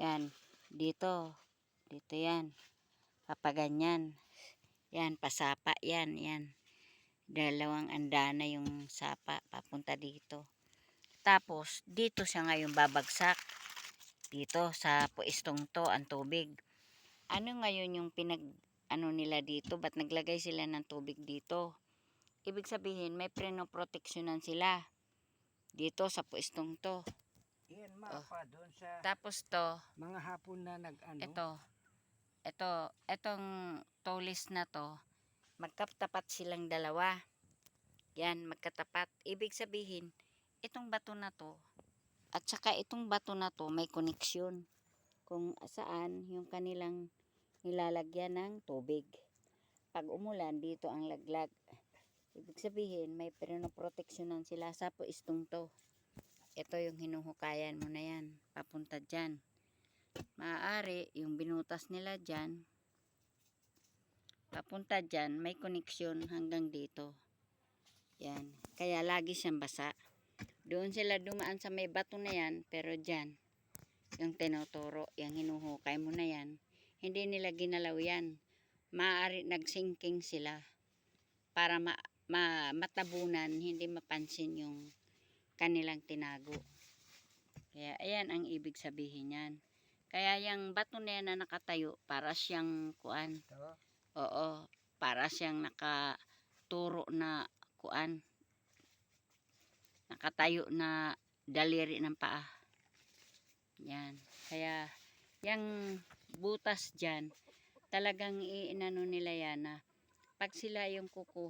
Yan. Dito. Dito yan. Papaganyan. Yan. Pasapa yan. Yan. Dalawang andana yung sapa. Papunta dito. Tapos, dito siya ngayon babagsak. Dito sa puistong to, ang tubig. Ano ngayon yung pinag, ano nila dito? Ba't naglagay sila ng tubig dito? Ibig sabihin, may prenoproteksyonan sila. Dito sa puistong to. Yan mapa doon sa Tapos to, mga hapon na nag-ano. ito. Ito, etong tolis na to, magkatapat silang dalawa. Yan, magkatapat. Ibig sabihin, itong bato na to, at saka itong bato na to, may koneksyon. Kung saan yung kanilang nilalagyan ng tubig. Pag umulan, dito ang laglag. Ibig sabihin, may prenoproteksyonan sila sa puistong to. Ito yung hinuhukayan mo na yan. Papunta dyan. Maaari, yung binutas nila dyan, papunta dyan, may koneksyon hanggang dito. Yan. Kaya lagi siyang basa. Doon sila dumaan sa may bato na yan, pero dyan, yung tinuturo, yung hinuhukay mo na yan, hindi nila ginalaw yan. Maaari nagsinking sila para ma, ma, matabunan, hindi mapansin yung kanilang tinago. Kaya ayan ang ibig sabihin yan. Kaya yung bato na yan na nakatayo, para siyang kuan. Oo, para siyang nakaturo na kuan. Nakatayo na daliri ng paa. Yan. Kaya, yung butas dyan, talagang iinano nila yan na pag sila yung kukuha,